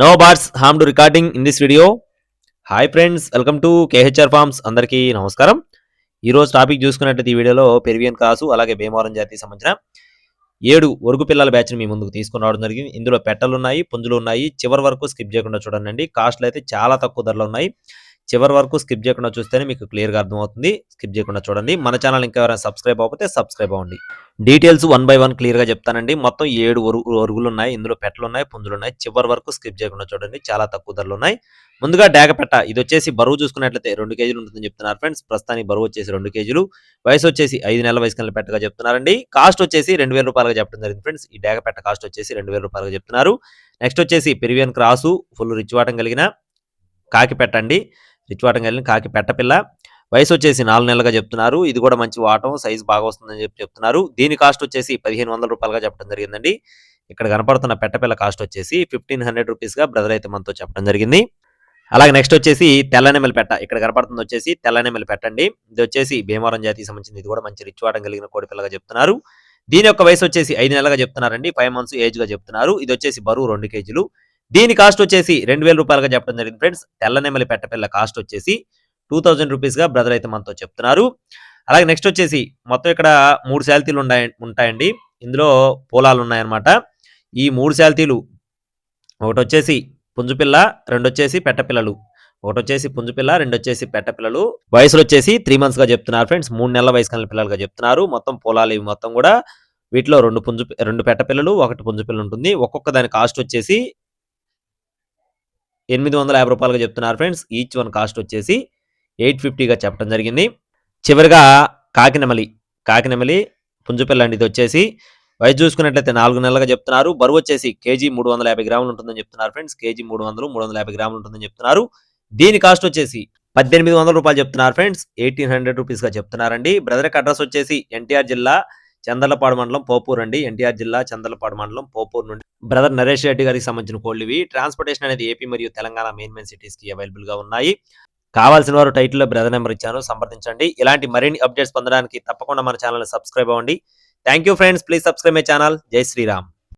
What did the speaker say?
No birds harm to recording in this video hi friends welcome to KHR farms అందరికీ నమస్కారం. ఈరోజు topic చూసుకున్నట్లయితే ఈ వీడియోలో పెరివియన్ కాసు అలాగే భీమవరం జాతికి సంబంధించిన ఏడు ఒరుగు పిల్లల బ్యాచ్ని మీ ముందుకు తీసుకుని రావడం జరిగింది. ఇందులో పెట్టలు ఉన్నాయి పుంజులు ఉన్నాయి. చివరి వరకు స్కిప్ చేయకుండా చూడండి. కాస్ట్లు అయితే చాలా తక్కువ ధరలు ఉన్నాయి. చివరి వరకు స్కిప్ చేయకుండా చూస్తేనే మీకు క్లియర్గా అర్థమవుతుంది. స్కిప్ చేయకుండా చూడండి. మన ఛానల్ ఇంకా ఎవరైనా సబ్స్క్రైబ్ అవ్వకపోతే సబ్స్క్రైబ్ అవ్వండి. డీటెయిల్స్ వన్ బై వన్ క్లియర్గా చెప్తానండి. మొత్తం ఏడు ఒరుగు ఒరుగులు ఉన్నాయి ఇందులో పెట్టలు ఉన్నాయి పుంజులు ఉన్నాయి చివరి వరకు స్కిప్ చేయకుండా చూడండి. చాలా తక్కువ ధరలు ఉన్నాయి. ముందుగా డేగపెట్ట. ఇది వచ్చేసి బరువు చూసుకున్నట్లయితే రెండు కేజీలు ఉంటుందని చెప్తున్నారు ఫ్రెండ్స్. ప్రస్తుతానికి బరువు వచ్చేసి రెండు కేజీలు. వయసు వచ్చేసి ఐదు నెలల వయసు కలిగిన పెట్టగా చెప్తున్నారండి. కాస్ట్ వచ్చేసి రెండు వేల రూపాయలుగా చెప్పడం జరిగింది ఫ్రెండ్స్. ఈ డేగపెట్ట కాస్ట్ వచ్చేసి రెండు వేల రూపాయలుగా చెప్తున్నారు. నెక్స్ట్ వచ్చేసి పెరివియన్ క్రాసు ఫుల్ రిచ్ వాటం కలిగిన కాకి పెట్టండి. రిచ్ వాటం కలిగిన కాకి పెట్టపిల్ల వయసు వచ్చేసి నాలుగు నెలలుగా చెప్తున్నారు. ఇది కూడా మంచి వాటం సైజ్ బాగా వస్తుందని చెప్పి చెప్తున్నారు. దీని కాస్ట్ వచ్చేసి పదిహేను వందల రూపాయలుగా చెప్పడం జరిగిందండి. ఇక్కడ కనపడుతున్న పెట్టపిల్ల కాస్ట్ వచ్చేసి ఫిఫ్టీన్ హండ్రెడ్ రూపీస్గా బ్రదర్ అయితే మనతో చెప్పడం జరిగింది. అలాగే నెక్స్ట్ వచ్చేసి తెల్లనెమలి పెట్ట. ఇక్కడ కనపడుతుంది వచ్చేసి తెల్లనెమలి పెట్టండి ఇది వచ్చేసి భీమవరం జాతికి సంబంధించింది. ఇది కూడా మంచి రిచ్ వాటం కలిగిన కోడిపిల్లగా చెప్తున్నారు. దీని యొక్క వయసు వచ్చేసి ఐదు నెలలుగా చెప్తున్నారండి. ఫైవ్ మంత్స్ ఏజ్గా చెప్తున్నారు. ఇది వచ్చేసి బరువు రెండు కేజీలు. దీని కాస్ట్ వచ్చేసి రెండు వేల రూపాయలుగా చెప్పడం జరిగింది ఫ్రెండ్స్ తెల్లనెమలి పెట్టపిల్ల కాస్ట్ వచ్చేసి టూ థౌజండ్ రూపీస్గా బ్రదర్ అయితే మనతో చెప్తున్నారు. అలాగే నెక్స్ట్ వచ్చేసి మొత్తం ఇక్కడ మూడు శాల్తీలు ఉన్నాయి ఉంటాయండి. ఇందులో పొలాలు ఉన్నాయన్నమాట. ఈ మూడు శాల్తీలు ఒకటి వచ్చేసి పుంజుపిల్ల రెండు వచ్చేసి పెట్టపిల్లలు. ఒకటి వచ్చేసి పుంజుపిల్ల రెండు వచ్చేసి పెట్టపిల్లలు. వయసులు వచ్చేసి త్రీ మంత్స్గా చెప్తున్నారు ఫ్రెండ్స్ మూడు నెలల వయసు కలిగిన పిల్లలుగా చెప్తున్నారు. మొత్తం పొలాలు ఇవి మొత్తం కూడా వీటిలో రెండు పుంజు రెండు పెట్టపిల్లలు ఒకటి పుంజుపిల్ల ఉంటుంది. ఒక్కొక్క దాని కాస్ట్ వచ్చేసి ఎనిమిది వందల యాభై రూపాయలుగా చెప్తున్నారు ఫ్రెండ్స్. ఈచ్ వన్ కాస్ట్ వచ్చేసి ఎయిట్ ఫిఫ్టీగా చెప్పడం జరిగింది. చివరిగా కాకినెమలి కాకినెమలి పుంజుపిల్ల అండి ఇది వచ్చేసి. వయసు చూసుకున్నట్లయితే నాలుగు నెలలుగా చెప్తున్నారు. బరువు వచ్చేసి కేజీ మూడు వందల యాభై గ్రాములు ఉంటుందని చెప్తున్నారు ఫ్రెండ్స్. కేజీ మూడు వందలు మూడు వందల యాభై గ్రాములు ఉంటుందని చెప్తున్నారు. దీని కాస్ట్ వచ్చేసి పద్దెనిమిది వందల రూపాయలు చెప్తున్నారు ఫ్రెండ్స్. ఎయిటీన్ హండ్రెడ్ రూపీస్గా చెప్తున్నారండి. బ్రదర్ అడ్రస్ వచ్చేసి ఎన్టీఆర్ జిల్లా చందలపాడు మండలం పోపూర్ అండి. ఎన్టీఆర్ జిల్లా చందలపాడు మండలం పోపూర్ నుండి. బ్రదర్ నరేష్ రెడ్డి గారికి సంబంధించిన కోళ్ళు ఇవి ట్రాన్స్పోర్టేషన్ అనేది ఏపీ మరియు తెలంగాణ మెయిన్ మెయిన్ సిటీస్కి అవైలబుల్గా ఉన్నాయి. కావాల్సిన వారు టైటిల్లో బ్రదర్ నెంబర్ ఇచ్చాను సంప్రదించండి. ఇలాంటి మరిన్ని అప్డేట్స్ పొందడానికి తప్పకుండా మన ఛానల్ సబ్స్క్రైబ్ అవ్వండి. Thank you friends please subscribe my channel జై శ్రీరామ్